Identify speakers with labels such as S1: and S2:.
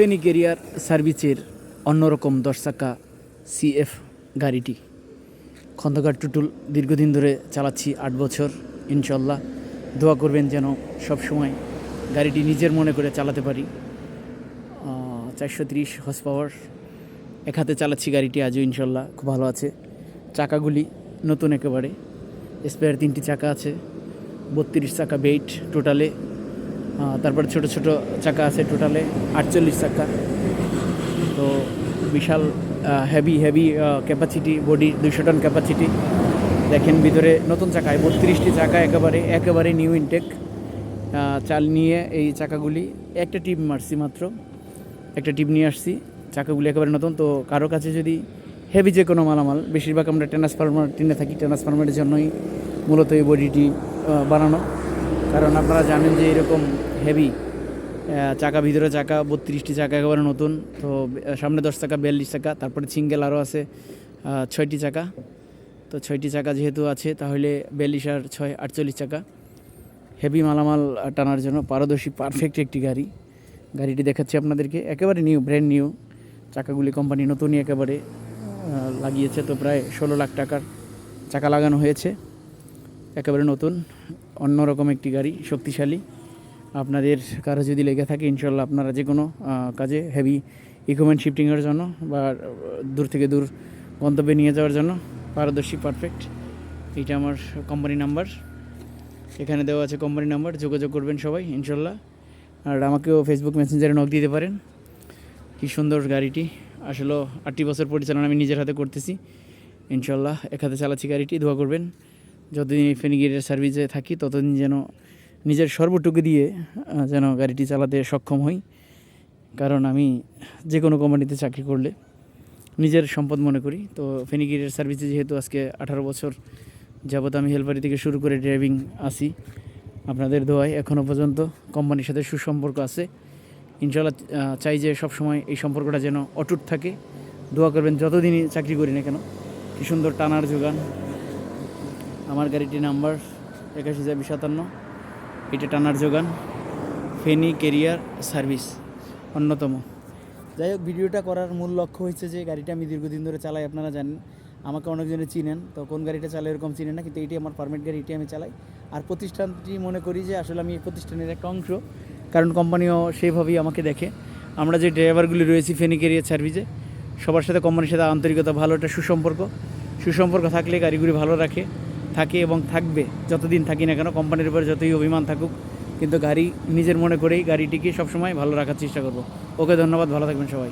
S1: Feni career সার্ভিসের অন্যরকম দশ চাকা সিএফ গাড়িটি। খন্দকার টুটুল, দীর্ঘদিন ধরে চালাচ্ছি আট বছর ইনশাল্লাহ দোয়া করবেন যেন সব সময় গাড়িটি নিজের মনে করে চালাতে পারি। চারশো ত্রিশ হর্স পাওয়ার এক হাতে চালাচ্ছি গাড়িটি, আজও ইনশাল্লাহ খুব ভালো আছে। চাকাগুলি নতুন একেবারে। স্পেয়ার তিনটি চাকা আছে, বত্রিশ চাকা বেইট টোটালে তারপরে ছোট ছোট চাকা আছে টোটালে আটচল্লিশ চাকা। তো বিশাল হেভি হেভি ক্যাপাসিটি বডি দুইশো টন ক্যাপাসিটি দেখেন ভিতরে নতুন চাকায়, বত্রিশটি চাকা একেবারে একেবারে নিউ ইনটেক চাল নিয়ে এই চাকাগুলি, একটা টিপ মারছি মাত্র, একটা টিপ নিয়ে আসছি, চাকাগুলি একেবারে নতুন। তো কারও কাছে যদি হেভি যে কোনো মালামাল, বেশিরভাগ আমরা ট্রান্সফার্মার টিনে থাকি ট্রান্সফার্মারের জন্যই মূলত এই বডিটি বানানো। কারণ আপনারা জানেন যে এরকম হেভি চাকা, ভিতরে চাকা, বত্রিশটি চাকা একেবারে নতুন। তো সামনে দশ চাকা, বিয়াল্লিশ চাকা, তারপরে সিঙ্গেল আরও আছে ছয়টি চাকা। তো ছয়টি চাকা যেহেতু আছে, তাহলে বিয়াল্লিশ আর ছয় আটচল্লিশ চাকা। হেভি মালামাল টানার জন্য পারদর্শী পারফেক্ট একটি গাড়ি। গাড়িটি দেখাচ্ছি আপনাদেরকে। একেবারে নিউ ব্র্যান্ড নিউ চাকাগুলি কোম্পানি নতুনই একেবারে লাগিয়েছে। তো প্রায় ষোলো লাখ টাকার চাকা লাগানো হয়েছে। একেবারে নতুন, অন্যরকম একটি গাড়ি, শক্তিশালী। আপনাদের কারও যদি লেগে থাকে ইনশাল্লাহ আপনারা যে কোনো কাজে হেভি ইকুইপমেন্ট শিফটিংয়ের জন্য বা দূর থেকে দূর গন্তব্যে নিয়ে যাওয়ার জন্য পারদর্শী পারফেক্ট এইটা আমার কোম্পানি নাম্বার এখানে দেওয়া আছে কোম্পানি নাম্বার যোগাযোগ করবেন সবাই ইনশাল্লাহ আর আমাকেও ফেসবুক মেসেঞ্জারে নক দিতে পারেন। কি সুন্দর গাড়িটি। আসলে আটটি বছর পরিচালনা আমি নিজের হাতে করতেছি। ইনশাল্লাহ এক হাতে চালাচ্ছি গাড়িটি, দোয়া করবেন। যতদিন ফেনিগিরের সার্ভিসে থাকি, ততদিন যেন নিজের সর্বটুকু দিয়ে যেন গাড়িটি চালাতে সক্ষম হই। কারণ আমি যে কোনো কোম্পানিতে চাকরি করলে নিজের সম্পদ মনে করি। তো ফেনিগিরের সার্ভিসে যেহেতু আজকে আঠারো বছর যাবত আমি হেলপারি থেকে শুরু করে ড্রাইভিং আসি, আপনাদের দোয়ায় এখনও পর্যন্ত কোম্পানির সাথে সুসম্পর্ক আছে। ইনশাল্লাহ চাই যে সবসময় এই সম্পর্কটা যেন অটুট থাকে। দোয়া করবেন, যতদিনই চাকরি করি না কেন, কি সুন্দর টানার যোগান আমার গাড়িটির নাম্বার একাশি যাবি সাতান্ন। এটা টানার যোগান। ফেনি কেরিয়ার সার্ভিস, অন্যতম। যাই হোক, ভিডিওটা করার মূল লক্ষ্য হচ্ছে যে গাড়িটা আমি দীর্ঘদিন ধরে চালাই, আপনারা জানেন। আমাকে অনেকজনে চিনেন, তো কোন গাড়িটা চালাই এরকম চিনেন না, কিন্তু এটি আমার পারমিট গাড়ি, এটি আমি চালাই। আর প্রতিষ্ঠানটি মনে করি যে আসলে আমি এই প্রতিষ্ঠানের একটা অংশ, কারণ কোম্পানিও সেইভাবেই আমাকে দেখে। আমরা যে ড্রাইভারগুলি রয়েছি ফেনি কেরিয়ার সার্ভিসে, সবার সাথে কোম্পানির সাথে আন্তরিকতা ভালো একটা সুসম্পর্ক। সুসম্পর্ক থাকলে গাড়িগুলি ভালো রাখে। থাকে এবং থাকবে, যতদিন থাকি না কেন, কোম্পানির উপরে যতই অভিমান থাকুক, কিন্তু গাড়ি নিজের মনে করেই গাড়িটিকে সবসময় ভালো রাখার চেষ্টা করব। ওকে ধন্যবাদ, ভালো থাকবেন সবাই।